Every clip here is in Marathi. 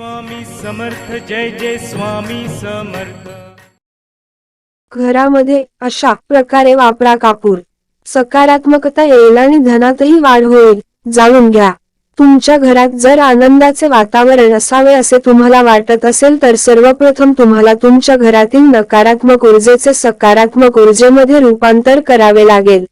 स्वामी समर्थ जय जय स्वामी समर्थ. घरामध्ये अशा प्रकारे वापरा कापूर. सकारात्मकता येईल आणि धनातही वाढ होईल. जाणून घ्या. तुमच्या घरात जर आनंदाचे वातावरण असावे असे तुम्हाला वाटत असेल तर सर्वप्रथम तुम्हाला तुमच्या घरातील नकारात्मक ऊर्जेचे सकारात्मक ऊर्जेमध्ये रूपांतर करावे लागेल.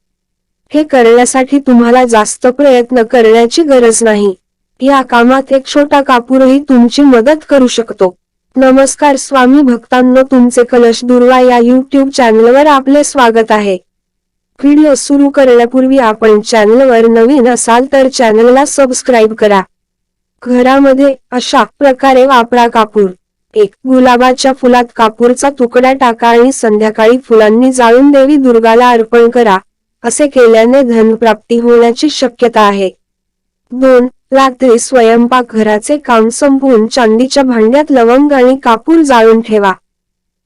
हे करण्यासाठी तुम्हाला जास्त प्रयत्न करण्याची गरज नाही. या कामात एक छोटा कापूरही तुमची मदत करू शकतो. नमस्कार स्वामी भक्तांनो तुमचे कलश दुर्वा या युट्यूब चॅनलवर आपले स्वागत आहे. व्हिडिओ सुरू करण्यापूर्वी आपण चॅनलवर नवीन असाल तर चॅनलला सबस्क्राईब करा. घरामध्ये अशा प्रकारे वापरा कापूर. एक गुलाबाच्या फुलात कापूरचा तुकडा टाका आणि संध्याकाळी फुलांनी जाळून देवी दुर्गाला अर्पण करा. असे केल्याने धनप्राप्ती होण्याची शक्यता आहे. दोन रात्री स्वयंपाक घराचे काम संपवून चांदीच्या भांड्यात लवंग आणि कापूर जाळून ठेवा.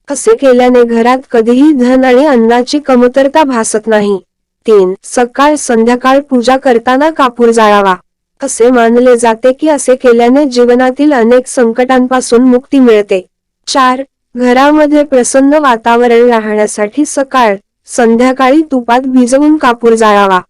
असे केल्याने घरात कधीही धन आणि अन्नाची कमतरता भासत नाही. तीन सकाळ संध्याकाळ पूजा करताना कापूर जाळावा. असे मानले जाते की असे केल्याने जीवनातील अनेक संकटांपासून मुक्ती मिळते. चार घरामध्ये प्रसन्न वातावरण राहण्यासाठी सकाळ संध्याकाळी तुपात भिजवून कापूर जाळावा.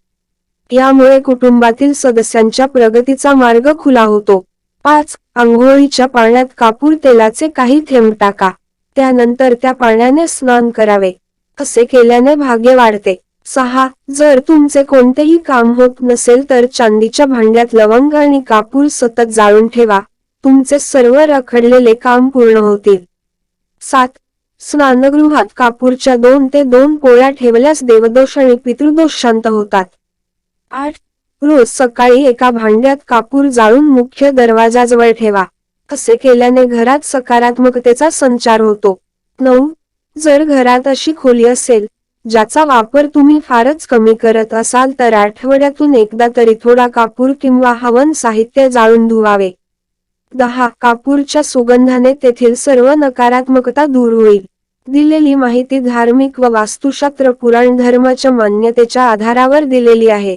यामुळे कुटुंबातील सदस्यांच्या प्रगतीचा मार्ग खुला होतो. पाच आंघोळीच्या पाण्यात कापूर तेलाचे काही थेंब टाका. त्यानंतर त्या पाण्याने स्नान करावे. असे केल्याने भाग्य वाढते. सहा जर तुमचे कोणतेही काम होत नसेल तर चांदीच्या भांड्यात लवंग आणि कापूर सतत जाळून ठेवा. तुमचे सर्व रखडलेले काम पूर्ण होतील. सात स्नानगृहात कापूरच्या दोन ते दोन पोळ्या ठेवल्यास देवदोष आणि पितृदोष शांत होतात. आठ. रोज सकाळी एका भांड्यात कापूर जाळून मुख्य दरवाजाजवळ ठेवा. असे केल्याने घरात सकारात्मकतेचा संचार होतो. नऊ. जर घरात अशी खोली असेल ज्याचा वापर तुम्ही फारच कमी करत असाल तर आठवड्यातून एकदा तरी थोडा कापूर किंवा हवन साहित्य जाळून धुवावे. दहा. कापूरच्या सुगंधाने तेथील सर्व नकारात्मकता दूर होईल. दिलेली माहिती धार्मिक व वास्तुशास्त्र पुराण धर्माच्या मान्यतेच्या आधारावर दिलेली आहे.